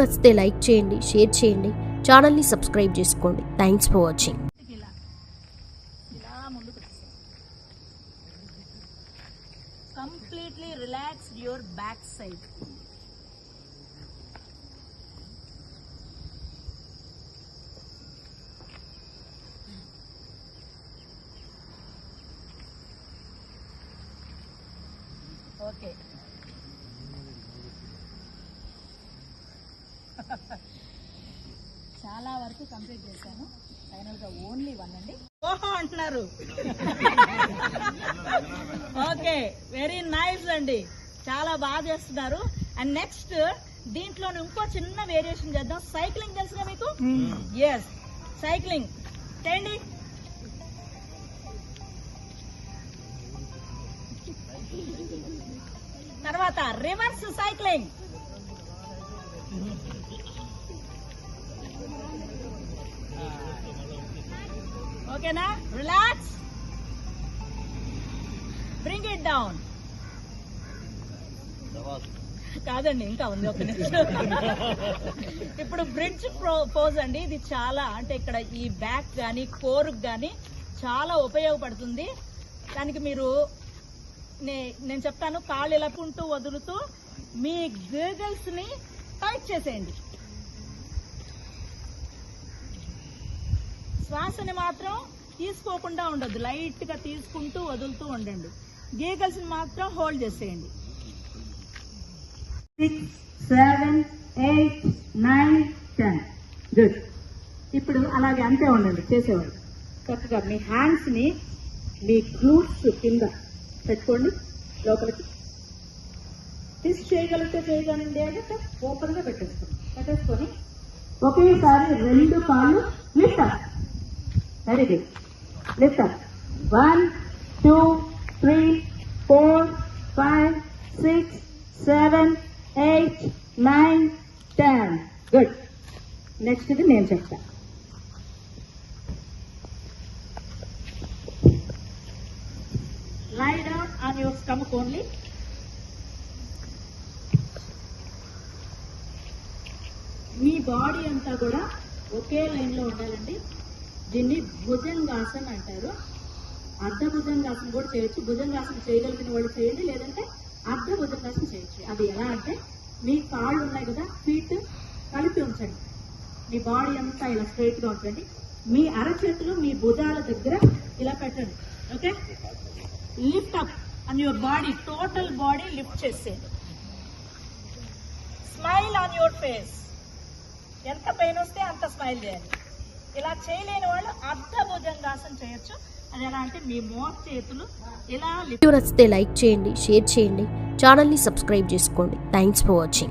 నచ్చితే లైక్ చేయండి షేర్ చేయండి ఛానల్ని సబ్స్క్రైబ్ చేసుకోండి. Thanks for watching completely relax your back side okay చాలా వరకు కంప్లీట్ చేశాను. ఫైనల్గా ఓన్లీ వన్ అండి. ఓహో అంటున్నారు. ఓకే వెరీ నైస్ అండి. చాలా బాగా చేస్తున్నారు. అండ్ నెక్స్ట్ దీంట్లో ఇంకో చిన్న వేరియేషన్ చేద్దాం. సైక్లింగ్ తెలుసుగా మీకు? ఎస్ సైక్లింగ్ చేయండి తర్వాత రివర్స్ సైక్లింగ్ ఓకేనా? రిలాక్స్. బ్రింగ్ ఇట్ డౌన్ కాదండి ఇంకా ఉంది ఒక నిమిషం. ఇప్పుడు బ్రిడ్జ్ పోజ్ అండి. ఇది చాలా అంటే ఇక్కడ ఈ బ్యాక్ కానీ కోరుకు కానీ చాలా ఉపయోగపడుతుంది. దానికి మీరు నే- నేను చెప్తాను కాళ్ళు ఇలా వదులుతూ మీ గేగల్స్ని టైప్ చేసేయండి. శ్వాసని మాత్రం తీసుకోకుండా ఉండొద్దు. లైట్గా తీసుకుంటూ వదులుతూ ఉండండి. గీగల్స్ని మాత్రం హోల్డ్ చేసేయండి. Six seven eight nine ten good ఇప్పుడు అలాగే అంతే ఉండండి చేసేవాళ్ళు. చక్కగా మీ హ్యాండ్స్ని మీ గ్లూట్స్ కింద పెట్టుకోండి లోపలికి. ట్విస్ట్ చేయగలిగితే చేయగలండి అంటే ఓపెన్గా పెట్టేసుకోండి. పెట్టేసుకొని ఒకేసారి రెండు కాళ్ళు lift up very one two three four five six seven eight nine ten good next ఇది నేను చెప్తాను lie down on your stomach only me body అంతా కూడా ఒకే లైన్లో ఉండాలండి. దీన్ని భుజంగాసన్ అంటారు. అర్ధ భుజంగాసనం కూడా చేయొచ్చు. భుజంగాసనం చేయగలిగిన వాళ్ళు చేయండి లేదంటే అర్ధ భుజంగాసనం చేయొచ్చు. అది ఎలా అంటే మీ కాళ్ళు ఉన్నాయి కదా ఫీట్ కలిపి ఉంచండి. మీ బాడీ అంతా ఇలా స్ట్రైట్గా ఉంచండి. మీ అరచేతులు మీ భుజాల దగ్గర ఇలా పెట్టండి. Okay? Lift up and your body total body lift చేసేయండి. Smile on your face. ఎంత పెయిన్ వస్తే అంత స్మైల్ చేయాలి ఇలా చేయలేని వాళ్ళు అర్ధ భుజంగాసనం చేయొచ్చు. అది ఎలా అంటే మీ మోర్ చేతులు ఇలా నచ్చితే లైక్ చేయండి షేర్ చేయండి ఛానల్ని సబ్స్క్రైబ్ చేసుకోండి. Thanks for watching